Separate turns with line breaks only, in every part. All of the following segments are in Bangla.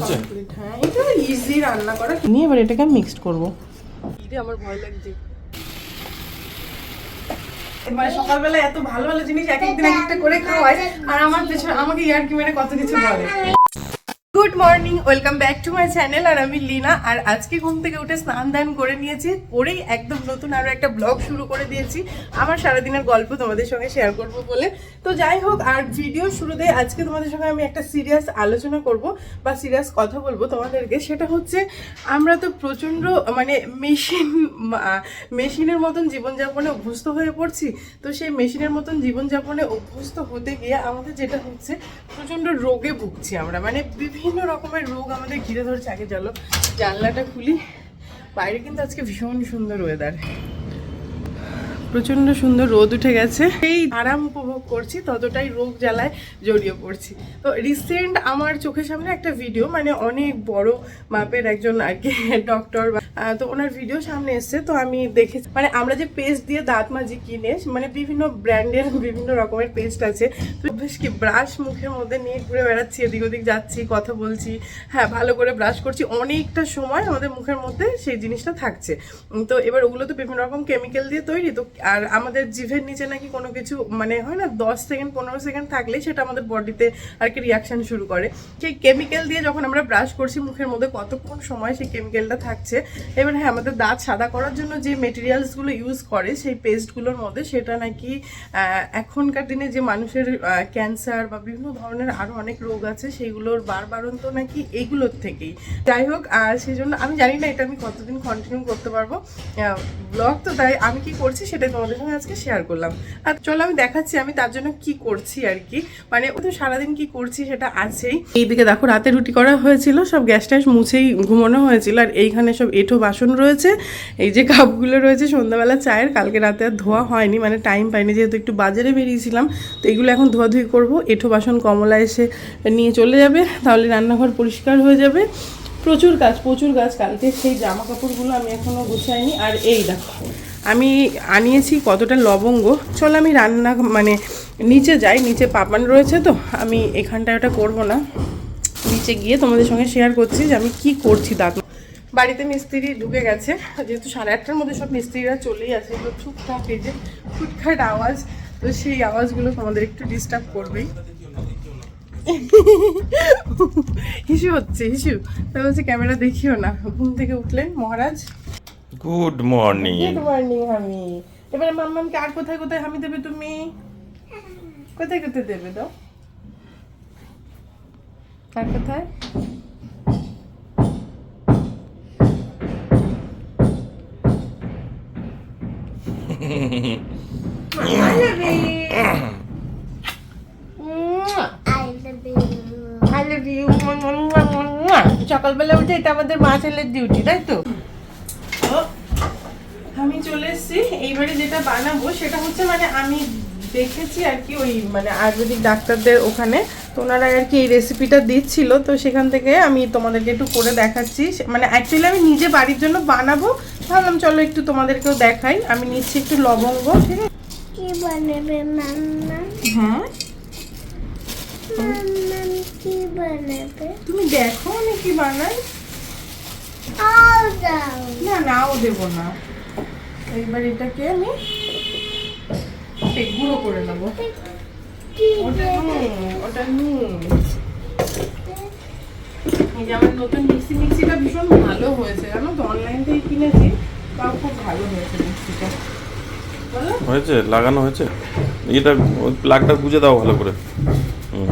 কমপ্লিট হ্যাঁ এটা ইজি রান্না করা। নিয়ে এবার এটাকে মিক্সড করব। ইরে আমার ভয় লাগছে। মানে সকালবেলা এত ভালো ভালো জিনিস এক একদিন এক একটা করে খাওয়ায় আর আমার পেছনে আমাকে ইয়ার্কি মেরে কত কিছু বলে। Good morning, welcome back to my channel, আর আমি লীনা, আর আজকে ঘুম থেকে উঠে স্নান দান করে নিয়েছি, করেই একদম নতুন আরও একটা ব্লগ শুরু করে দিয়েছি। আমার সারাদিনের গল্প তোমাদের সঙ্গে শেয়ার করব বলে। তো যাই হোক, আর ভিডিও শুরুতে আজকে তোমাদের সঙ্গে আমি একটা সিরিয়াস আলোচনা করব, বা সিরিয়াস কথা বলব তোমাদেরকে। সেটা হচ্ছে, আমরা তো প্রচণ্ড মানে মেশিন মেশিনের মতন জীবনযাপনে অভ্যস্ত হয়ে পড়ছি। তো সেই মেশিনের মতন জীবনযাপনে অভ্যস্ত হতে গিয়ে আমাদের যেটা হচ্ছে, প্রচণ্ড রোগে ভুগছি আমরা। মানে বিভিন্ন রকমের রোগ আমাদের ঘিরে ধরছে। আগে চলো, জানলাটা খুলি। বাইরে কিন্তু আজকে ভীষণ সুন্দর ওয়েদার প্রচণ্ড সুন্দর রোদ উঠে গেছে। এই আরাম উপভোগ করছি, ততটাই রোগ জ্বালায় জড়িয়ে পড়ছি। তো রিসেন্ট আমার চোখের সামনে একটা ভিডিও মানে অনেক বড় মাপের একজন আর কি ডক্টর তো ওনার ভিডিও সামনে এসছে, তো আমি দেখেছি। মানে আমরা যে পেস্ট দিয়ে দাঁত মাজি কিনে মানে বিভিন্ন ব্র্যান্ডের বিভিন্ন রকমের পেস্ট আছে। তো বেশ কি ব্রাশ মুখের মধ্যে নিয়ে ঘুরে বেড়াচ্ছি, এদিক ওদিক যাচ্ছি, কথা বলছি। হ্যাঁ ভালো করে ব্রাশ করছি। অনেকটা সময় আমাদের মুখের মধ্যে সেই জিনিসটা থাকছে। তো এবার ওগুলো তো বিভিন্ন রকম কেমিক্যাল দিয়ে তৈরি। তো আর আমাদের জিভের নিচে নাকি কোনো কিছু মানে হয় না, দশ সেকেন্ড পনেরো সেকেন্ড থাকলেই সেটা আমাদের বডিতে আর কি রিয়াকশন শুরু করে। সেই কেমিক্যাল দিয়ে যখন আমরা ব্রাশ করছি, মুখের মধ্যে কতক্ষণ সময় সেই কেমিক্যালটা থাকছে এবার হ্যাঁ আমাদের দাঁত সাদা করার জন্য যে মেটেরিয়ালসগুলো ইউজ করে, সেই পেস্টগুলোর মধ্যে সেটা নাকি এখনকার দিনে যে মানুষের ক্যান্সার বা বিভিন্ন ধরনের আরও অনেক রোগ আছে সেইগুলোর বারবারন্ত নাকি এইগুলোর থেকেই। যাই হোক, আর সেই জন্য আমি জানি না এটা আমি কতদিন কন্টিনিউ করতে পারব। ব্লগ তো তাই আমি কি করছি সেটাই তোমাদের সঙ্গে আজকে শেয়ার করলাম। আর চলো আমি দেখাচ্ছি আমি তার জন্য কি করছি আর কি। মানে ও তো সারাদিন কি করছি সেটা আছেই। এইদিকে দেখো রাতে রুটি করা হয়েছিল, সব গ্যাস ট্যাস মুছেই ঘুমানো হয়েছিল, আর এইখানে সব এঁঠো বাসন রয়েছে। এই যে কাপগুলো রয়েছে, সন্ধ্যাবেলা চায়ের, কালকে রাতে আর ধোয়া হয়নি মানে টাইম পাইনি, যেহেতু একটু বাজারে বেরিয়েছিলাম, তো এগুলো এখন ধোয়াধুয়ি করব। এঁঠো বাসন কমলা এসে নিয়ে চলে যাবে, তাহলে রান্নাঘর পরিষ্কার হয়ে যাবে। প্রচুর কাজ প্রচুর কাজ কালকে সেই জামা কাপড়গুলো আমি এখনও গুছাইনি। আর এই দেখো, আমি আনিয়েছি কতটা লবঙ্গ। চল আমি রান্না মানে নিচে যাই, নিচে পাপান রয়েছে তো, আমি এখানটায় ওটা করব না। নিচে গিয়ে তোমাদের সঙ্গে শেয়ার করছি যে আমি কি করছি দাঁত বাড়িতে মিস্ত্রি ঢুকে গেছে। যেহেতু সাড়ে আটটার মধ্যে সব মিস্ত্রিরা চলেই আসে তো টুকটাক এই যে ফুটখাট আওয়াজ তো সেই আওয়াজগুলো তোমাদের একটু ডিস্টার্ব করবেই। হিসু হচ্ছে হিসু। তো বলছে ক্যামেরা দেখিও না। ঘুম থেকে উঠলেন মহারাজ।
গুড মর্নিং
গুড মর্নিং হামি এবারে মাম্মামকে আর কোথায় কোথায় হামি দেবে তুমি? কোথায় কোথায় দেবে দাও? আর কোথায়? সকালবেলা উঠে এটা আমাদের মা ছেলের ডিউটি তাই তো? আমি চলে এসেছি। এইবারে যেটা বানাবো সেটা হচ্ছে মানে আমি দেখেছি আর কি ওই মানে আয়ুর্বেদিক ডাক্তারদের ওখানে। তো ওনারা আর কি এই রেসিপিটা দিচ্ছিল। তো সেখান থেকে আমি তোমাদেরকে একটু করে দেখাচ্ছি। মানে অ্যাকচুয়ালি আমি নিজে বাড়ির জন্য বানাবো। ভাবলাম চলো একটু তোমাদেরকেও দেখাই। আমি নিচ্ছি একটু লবঙ্গ ঠিক আছে?
কি বানাবে মাম্মা?
হ্যাঁ?
মাম্মা কি বানাবে?
তুমি দেখো আমি কি বানাই। না নাও দেবো না। এইবার এটাকে আমি গুঁড়ো করে নেব। ওটা নুন ওটা নুন। এই যে আমার নতুন মিক্সি মিক্সিটা ভীষণ ভালো হয়েছে। জানো তো অনলাইন থেকে কিনেছি তাও খুব ভালো হয়েছে মিক্সিটা।
হয়েছে? লাগানো হয়েছে? এটা প্লাগটা গুজে দাও ভালো করে। হুম।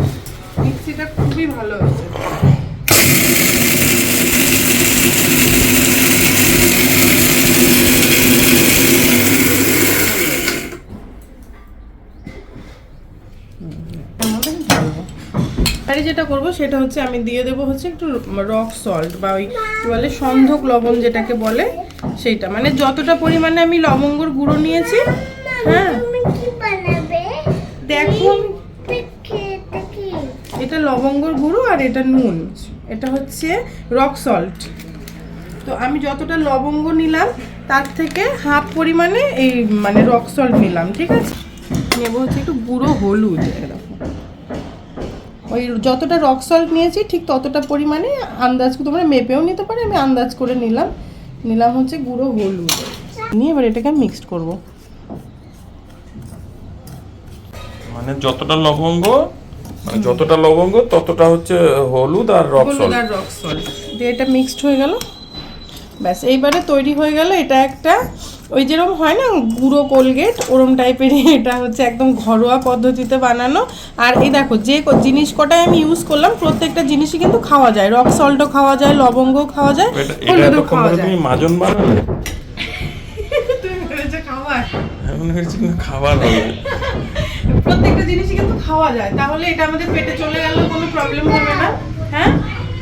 মিক্সিটা খুবই ভালো হয়েছে আরে যেটা করব সেটা হচ্ছে আমি দিয়ে দেবো হচ্ছে একটু রক সল্ট বা ওই কি বলে, সন্ধক লবণ যেটাকে বলে, সেইটা। মানে যতটা পরিমাণে আমি লবঙ্গর গুঁড়ো নিয়েছি হ্যাঁ। দেখো। এটা লবঙ্গর গুঁড়ো আর এটা নুন। এটা হচ্ছে রক সল্ট তো আমি যতটা লবঙ্গ নিলাম, তার থেকে হাফ পরিমাণে এই মানে রক সল্ট নিলাম, ঠিক আছে? নেব হচ্ছে একটু গুঁড়ো হলুদ দেখো ওই যতটা রক সল্ট নিয়েছি ঠিক ততটা পরিমাণে আন্দাজ তোমরা মেপেও নিতে পারো আমি আন্দাজ করে নিলাম। নিলাম হচ্ছে গুঁড়ো হলুদ। নিয়ে এবার এটাকে আমি মিক্সড করব।
মানে যতটা লবঙ্গ মানে যতটা লবঙ্গ ততটা হচ্ছে হলুদ আর রক সল্ট
আর রক সল্ট দিয়ে এটা মিক্সড হয়ে গেল। ব্যাস এইবারে তৈরি হয়ে গেল এটা একটা ওই যেরকম হয় না গুঁড়ো কোলগেট ওরম টাইপেরই এটা হচ্ছে একদম ঘরোয়া পদ্ধতিতে বানানো। আর এই দেখো যে জিনিস কটাই আমি ইউজ করলাম প্রত্যেকটা জিনিসই কিন্তু খাওয়া যায়। রক সল্টও খাওয়া যায় লবঙ্গও খাওয়া যায় হলুদও খাওয়া যায়।
তুমি মাজন বানালে?
তুমি ভেবেছো খাবার?
এখন হচ্ছে কিন্তু খাবার হবে
প্রত্যেকটা জিনিসই কিন্তু খাওয়া যায়। তাহলে এটা আমাদের পেটে চলে গেলে কোনো প্রবলেম হবে না। হ্যাঁ?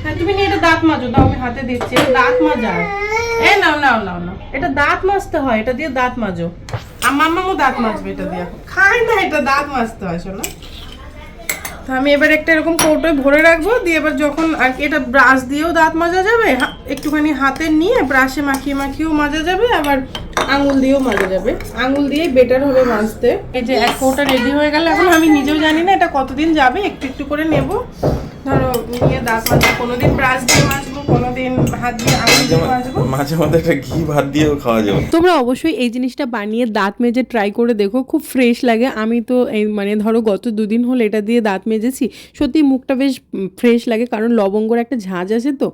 হ্যাঁ তুমি নিয়ে এটা দাঁত মাজো। দাও আমি হাতে দিচ্ছি। দাঁত মাজা। এ নাও নাও নাও নাও। এটা দাঁত মাজতে হয়, এটা দিয়ে দাঁত মাজো। আমার মামাও দাঁত মাজবে এটা দিয়ে। খাই না, এটা দাঁত মাজতে হয় শোনো। আমি এবার একটা এরকম কৌটোয় ভরে রাখব, দিয়ে এবার যখন আর কি এটা ব্রাশ দিয়েও দাঁত মাজা যাবে একটুখানি হাতে নিয়ে ব্রাশে মাখিয়ে মাখিয়েও মাজা যাবে, আবার আঙুল দিয়েও মাজা যাবে। আঙুল দিয়ে বেটার হবে মাজতে। এই যে এক কৌটা রেডি হয়ে গেল, এখন আমি নিজেও জানি না এটা কতদিন যাবে, একটু একটু করে নেব। ধরো, নিয়ে দাঁত মাজবো কোনোদিন ব্রাশ দিয়ে মাজবো কোনোদিন হাত দিয়ে আঙুল দিয়ে মাজবো
মাঝে মাঝে একটা ঘি ভাত দিয়েও খাওয়া যাবে।
তোমরা অবশ্যই এই জিনিসটা বানিয়ে দাঁত মেজে ট্রাই করে দেখো খুব ফ্রেশ লাগে। আমি তো এই মানে ধরো গত দুদিন হলো এটা দিয়ে দাঁত মেজেছি সত্যি মুখটা বেশ ফ্রেশ লাগে কারণ লবঙ্গর একটা ঝাঁজ আছে তো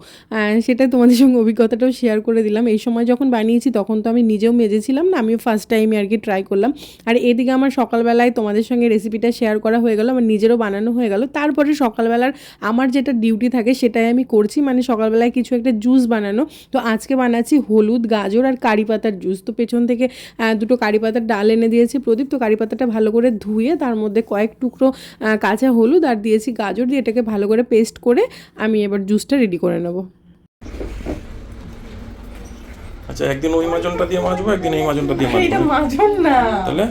সেটা তোমাদের সঙ্গে অভিজ্ঞতাটাও শেয়ার করে দিলাম। এই সময় যখন বানিয়েছি তখন তো আমি নিজেও মেজেছিলাম না আমিও ফার্স্ট টাইমে আর কি ট্রাই করলাম। আর এদিকে আমার সকালবেলায় তোমাদের সঙ্গে রেসিপিটা শেয়ার করা হয়ে গেল আমার নিজেরও বানানো হয়ে গেল। তারপরে সকালবেলার আমার যেটা ডিউটি থাকে সেটাই আমি করছি মানে সকালবেলায় কিছু একটা জুস বানানো। তো আজকে বানাচ্ছি হলুদ গাজর আর কারি পাতার জুস তো পেছন থেকে দুটো কারি পাতার ডাল এনে দিয়েছি প্রদীপ। তো কারি পাতাটা ভালো করে ধুয়ে তার মধ্যে কয়েক টুকরো কাঁচা হলুদ আর দিয়েছি গাজর দিয়ে এটাকে ভালো করে পেস্ট করে আমি এবার জুসটা রেডি করে নেব।
আচ্ছা একদিন ওই মাজনটা দিয়ে মাজবো একদিন এই মাজনটা দিয়ে মাজবো।
এটা মাজন না।
তাহলে?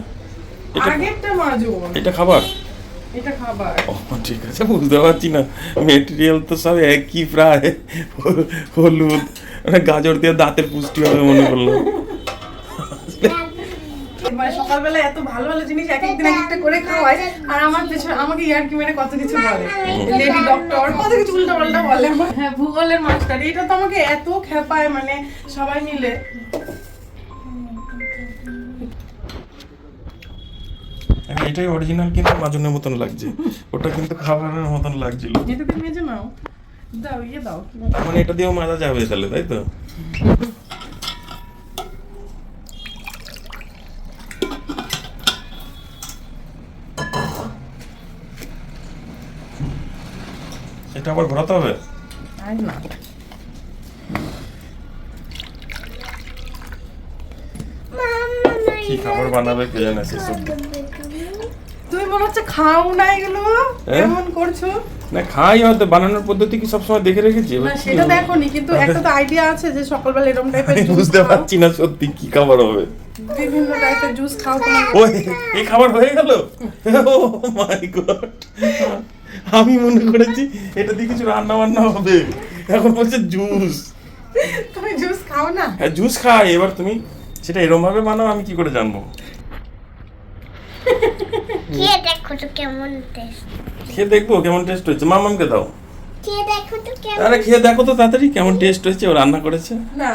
এটা
আগেরটা মাজন
এটা খাবার?
এটা খাবার।
ও ঠিক আছে বুঝতে পারছি না। মেটেরিয়াল তো সব একই প্রায়। হলুদ মানে গাজর দিয়ে দাঁতের পুষ্টি হবে মনে করলাম।
মানে সকালবেলা এত ভালো ভালো জিনিস এক একদিন এক একটা করে খাওয়ায় আর আমার পেছনে আমাকে ইয়ার্কি মেরে কত কিছু বলে। লেডি ডক্টর কত কিছু উল্টা পাল্টা বলে হ্যাঁ ভূগোলের মাস্টার এটা তো আমাকে এত খেপায় মানে সবাই মিলে।
এটাই অরিজিনাল কিন্তু মাজনের মতন লাগছে। ওটা কিন্তু খাবারের মতন লাগছিল।
এটা তুমি মেজে নাও দাও ইয়ে দাও।
তার মানে এটা দিয়েও মাজা যাবে তাহলে তাই তো? এটা আবার ঘোরাতে হবে?
না।
কি খাবার বানাবে কে জানে সেসব
মনে হচ্ছে খাও না এগুলো?
হ্যাঁ?
এমন করছ?
না খাই হয়তো বানানোর পদ্ধতি কি সবসময় দেখে রেখেছি?
না সেটা দেখোনি কিন্তু একটা তো আইডিয়া আছে যে সকালবেলা এরকম টাইপের
আমি বুঝতে পারছি না সত্যি কি খাবার হবে।
বিভিন্ন টাইপের জুস খাও
ওই এই খাবার হয়ে গেল? ও মাই গড আমি মনে করেছি এটা দিয়ে কিছু রান্না বান্না হবে। এখন বলছে জুস
তুমি জুস খাও না?
হ্যাঁ জুস খাই। এবার তুমি সেটা এরম ভাবে বানাও আমি কি করে জানব?
খেয়ে দেখো তো কেমন টেস্ট
খেয়ে দেখব কেমন টেস্ট হয়েছে? মামামকে দাও।
খেয়ে দেখো তো কেমন
আরে খেয়ে দেখো তো তাড়াতাড়ি কেমন টেস্ট হয়েছে? ও রান্না করেছে?
না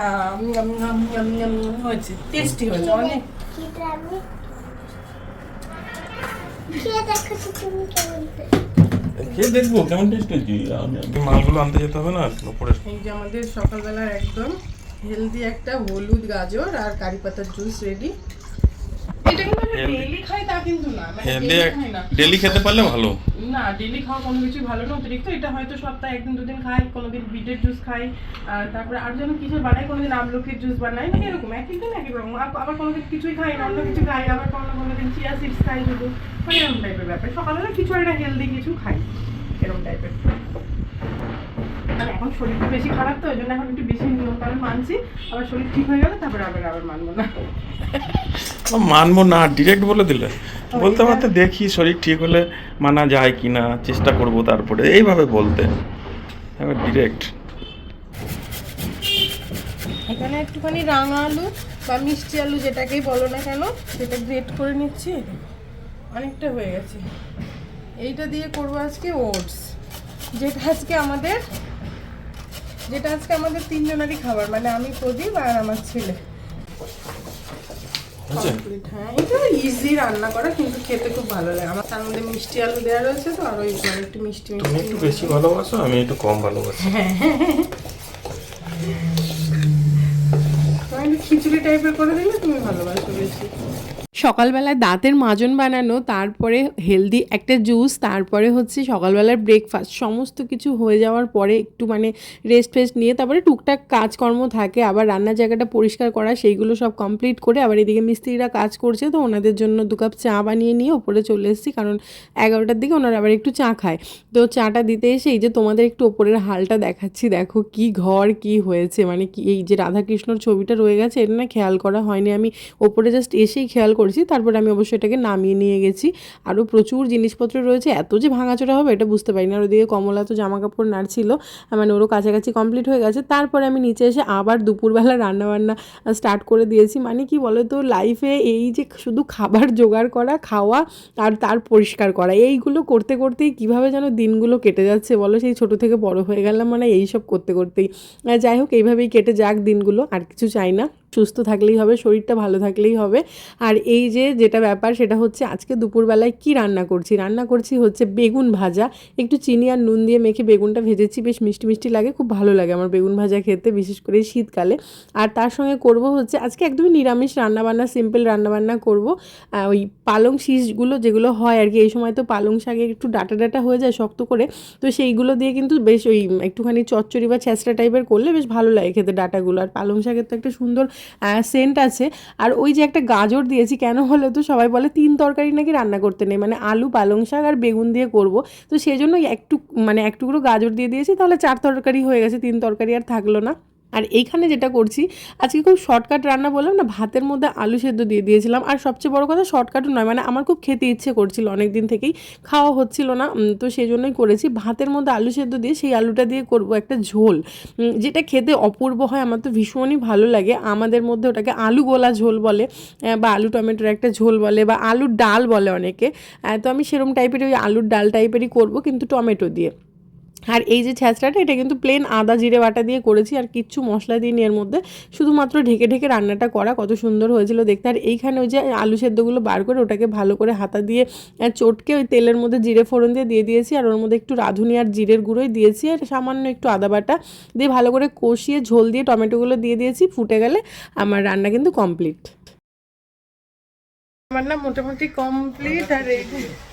হয়েছে টেস্টি হয়েছে অনেক।
খেয়ে দেখো তো তুমি কেমন
খেয়ে দেখব কেমন টেস্ট হয়েছে? আনতে যেতে হবে না উপরে
এই যে আমাদের সকালবেলা একদম হেলদি একটা হলুদ গাজর আর কারি পাতার জুস রেডি এটা কিন্তু আমি
Healthy.
ডেইলি খাই তা কিন্তু না মানে
হেলদি ডেলি খেতে পারলে ভালো।
না ডেইলি খাওয়া কোনো কিছুই ভালো না অতিরিক্ত এটা হয়তো সপ্তাহে একদিন দুদিন খাই কোনোদিন বিটের জুস খাই আর তারপরে আর যেন কিছু বানাই কোনোদিন আমলকির জুস বানাই মানে এরকম এক একদিন এক এক রকম আবার কোনোদিন কিছুই খাই না অন্য কিছু খাই আবার কোনো কোনোদিন চিয়া সিডস খাই শুধু মানে এরকম টাইপের ব্যাপার। সকালবেলা কিছু একটা হেলদি কিছু খাই এরকম টাইপের আর এখন শরীরটা বেশি খারাপ তো ওই জন্য এখন একটু বেশি নিয়ম কারণ মানছি। আবার শরীর ঠিক হয়ে গেলে তারপরে আবার আবার মানবো না।
মানবো না ডিরেক্ট বলে দিলে। বলতে পারতে দেখি শরীর ঠিক হলে মানা যায় কি না চেষ্টা করব তারপরে। এইভাবে বলতে। এবার ডিরেক্ট
এখানে একটুখানি রাঙা আলু বা মিষ্টি আলু যেটাকেই বলো না কেন সেটা গ্রেট করে নিচ্ছি। অনেকটা হয়ে গেছে। এইটা দিয়ে করব আজকে ওটস যেটা আজকে আমাদের যেটা আজকে আমাদের তিনজনেরই খাবার মানে আমি প্রদীপ আর আমার ছেলে। Complete, হ্যাঁ এটা ইজি রান্না করা কিন্তু খেতে খুব ভালো লাগে। আমার তার মধ্যে মিষ্টি আলু দেওয়া রয়েছে তো আর একটু মিষ্টি
তুমি
মিষ্টি
একটু বেশি ভালোবাসো আমি একটু কম ভালোবাসি।
একটু খিচুড়ি টাইপের করে দিলে তুমি ভালোবাসো বেশি।
সকালবেলায় দাঁতের মাজন বানানো, তারপরে হেলদি একটা জুস তারপরে হচ্ছে সকালবেলার ব্রেকফাস্ট সমস্ত কিছু হয়ে যাওয়ার পরে একটু মানে রেস্ট ফেস্ট নিয়ে তারপরে টুকটাক কাজকর্ম থাকে, আবার রান্নার জায়গাটা পরিষ্কার করা, সেইগুলো সব কমপ্লিট করে আবার এদিকে মিস্ত্রিরা কাজ করছে, তো ওনাদের জন্য দু কাপ চা বানিয়ে নিয়ে ওপরে চলে এসেছি, কারণ এগারোটার দিকে ওনারা আবার একটু চা খায়। তো চাটা দিতে এসে এই যে তোমাদের একটু ওপরের হালটা দেখাচ্ছি, দেখো কি ঘর, কি হয়েছে মানে কি এই যে রাধাকৃষ্ণর ছবিটা রয়ে গেছে, এটা না খেয়াল করা হয়নি, আমি ওপরে জাস্ট এসেই খেয়াল করেছি। তারপরে আমি অবশ্যই এটাকে নামিয়ে নিয়ে গেছি। আরও প্রচুর জিনিসপত্র রয়েছে, এত যে ভাঙাচোরা হবে এটা বুঝতে পারি না আর ওদিকে কমলা তো জামা কাপড় নাড়ছিল মানে ওরও কাছাকাছি কমপ্লিট হয়ে গেছে। তারপরে আমি নিচে এসে আবার দুপুরবেলা রান্নাবান্না স্টার্ট করে দিয়েছি। মানে কি বলো তো লাইফে এই যে শুধু খাবার জোগাড় করা, খাওয়া আর তার পরিষ্কার করা, এইগুলো করতে করতেই কীভাবে যেন দিনগুলো কেটে যাচ্ছে বলো? সেই ছোট থেকে বড় হয়ে গেলাম মানে এই সব করতে করতেই। যাই হোক, এইভাবেই কেটে যাক দিনগুলো, আর কিছু চাই না। সুস্থ থাকলেই হবে, শরীরটা ভালো থাকলেই হবে। আর এই যে যেটা ব্যাপার, সেটা হচ্ছে আজকে দুপুরবেলায় কি রান্না করছি? রান্না করছি হচ্ছে বেগুন ভাজা। একটু চিনি আর নুন দিয়ে মেখে বেগুনটা ভেজেছি, বেশ মিষ্টি মিষ্টি লাগে, খুব ভালো লাগে আমার বেগুন ভাজা খেতে, বিশেষ করে শীতকালে। আর তার সঙ্গে করব হচ্ছে, আজকে একদমই নিরামিষ রান্নাবান্না, সিম্পল রান্নাবান্না করব। ওই পালং শীষগুলো যেগুলো হয় আর কি, এই সময় তো পালং শাকে একটু ডাটা ডাটা হয়ে যায় শক্ত করে। তো সেইগুলো দিয়ে কিন্তু বেশ ওই একটুখানি চচ্চড়ি বা ছ্যাঁচড়া টাইপের করলে বেশ ভালো লাগে খেতে ডাটাগুলো। আর পালং শাকের তো একটা সুন্দর সেন্ট আছে। আর ওই যে একটা গাজর দিয়েছি, কেন হলো তো সবাই বলে তিন তরকারি নাকি রান্না করতে নেই। মানে আলু, পালং শাক আর বেগুন দিয়ে করব। তো সেই জন্য একটু মানে এক টুকরো গাজর দিয়ে দিয়েছি, তাহলে চার তরকারি হয়ে গেছে, তিন তরকারি আর থাকল না। আর এইখানে যেটা করছি, আজকে খুব শর্টকাট রান্না বললাম না, ভাতের মধ্যে আলু সেদ্ধ দিয়ে দিয়েছিলাম। আর সবচেয়ে বড় কথা শর্টকাটও নয় মানে আমার খুব খেতে ইচ্ছে করছিল অনেক দিন থেকেই খাওয়া হচ্ছিল না। তো সেই জন্যই করেছি। ভাতের মধ্যে আলু সেদ্ধ দিয়ে সেই আলুটা দিয়ে করব একটা ঝোল। যেটা খেতে অপূর্ব হয়, আমার তো ভীষণই ভালো লাগে। আমাদের মধ্যে ওটাকে আলু গোলা ঝোল বলে বা আলু টমেটোর একটা ঝোল বলে, বা আলুর ডাল বলে অনেকে। তো আমি সেরম টাইপের ওই আলুর ডাল টাইপেরই করব, কিন্তু টমেটো দিয়ে। আর এই যে ছ্যাঁচড়াটা, এটা কিন্তু প্লেন আদা, জিরে বাটা দিয়ে করেছি আর কিচ্ছু মশলা দিইনি এর মধ্যে। শুধুমাত্র ঢেকে ঢেকে রান্নাটা করা, কত সুন্দর হয়েছিল দেখতে। আর এইখানে ওই যে আলু সেদ্ধগুলো বার করে ওটাকে ভালো করে হাতা দিয়ে চটকে ওই তেলের মধ্যে জিরে ফোড়ন দিয়ে দিয়ে দিয়েছি। আর ওর মধ্যে একটু রাঁধুনি আর জিরের গুঁড়োই দিয়েছি। আর সামান্য একটু আদা বাটা দিয়ে ভালো করে কষিয়ে ঝোল দিয়ে টমেটোগুলো দিয়ে দিয়েছি। ফুটে গেলে আমার রান্না কিন্তু কমপ্লিট
আমার না মোটামুটি কমপ্লিট আর এই-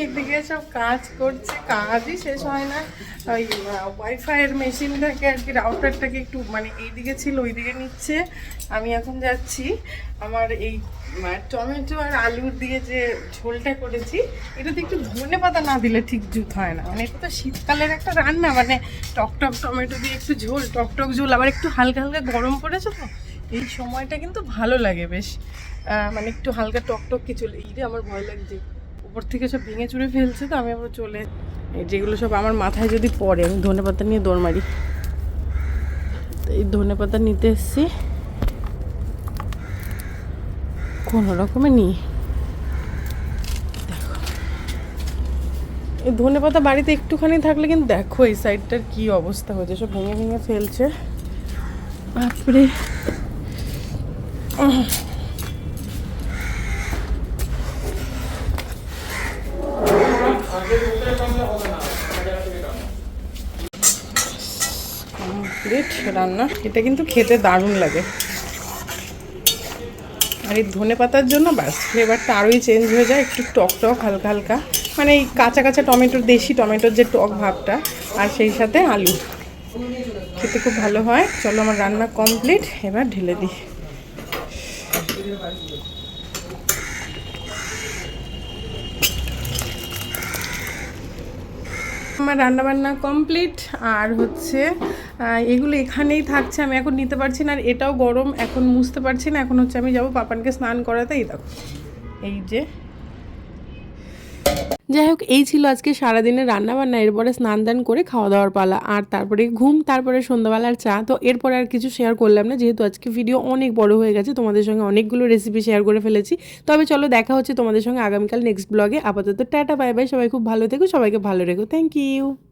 এইদিকে সব কাজ করছে, কাজই শেষ হয় না। ওই ওয়াইফাইয়ের মেশিনটাকে আর কি রাউটারটাকে একটু মানে এইদিকে ছিল, ওইদিকে নিচ্ছে। আমি এখন যাচ্ছি। আমার এই টমেটো আর আলুর দিয়ে যে ঝোলটা করেছি এটা এটাতে একটু ধনে পাতা না দিলে ঠিক জুত হয় না। মানে এটা তো শীতকালের একটা রান্না মানে টকটক টমেটো দিয়ে একটু ঝোল টকটক ঝোল, আবার একটু হালকা হালকা গরম পড়েছে তো, এই সময়টা কিন্তু ভালো লাগে বেশ। মানে একটু হালকা টকটক কিছু এই আমার ভয় লাগছে। উপর থেকে সব ভেঙে চুরে ফেলছে তো, আমি আবার চলে যেগুলো সব আমার মাথায় যদি পড়ে, আমি ধনে পাতা নিয়ে দৌড় মারি। এই ধনে পাতা নিতে এসছি। কোনো রকমে নিই দেখো। এই ধনে পাতা বাড়িতে একটুখানি থাকলে কিন্তু দেখো এই সাইডটার কি অবস্থা হয়েছে, সব ভেঙে ভেঙে ফেলছে। বাপরে কমপ্লিট রান্না। এটা কিন্তু খেতে দারুণ লাগে। আর এই ধনে পাতার জন্য ব্যাস ফ্লেভারটা আরোই চেঞ্জ হয়ে যায়, একটু টক টক, হালকা হালকা। মানে এই কাঁচা কাঁচা টমেটোর দেশি টমেটোর যে টক ভাবটা, আর সেই সাথে আলু। খেতে খুব ভালো হয়। চলো আমার রান্না কমপ্লিট এবার ঢেলে দিই। আমার রান্নাবান্না কমপ্লিট, আর হচ্ছে এগুলো এখানেই থাকছে, আমি এখন নিতে পারছি না, আর এটাও গরম, এখন মুছতে পারছি না, এখন হচ্ছে আমি যাব পাপানকে স্নান করাতেই দেখো, এই যে
যাই হোক, এই ছিল আজকে সারাদিনের রান্নাবান্না। এরপরে স্নান দান করে খাওয়া দাওয়ার পালা আর তারপরে ঘুম, তারপরে সন্ধ্যাবেলার চা। তো এরপরে আর কিছু শেয়ার করলাম না, যেহেতু আজকে ভিডিও অনেক বড় হয়ে গেছে, তোমাদের সঙ্গে অনেকগুলো রেসিপি শেয়ার করে ফেলেছি। তবে চলো দেখা হচ্ছে তোমাদের সঙ্গে আগামীকাল নেক্সট ব্লগে আপাতত টাটা বাই বাই সবাই খুব ভালো থেকো, সবাইকে ভালো রেখো। Thank you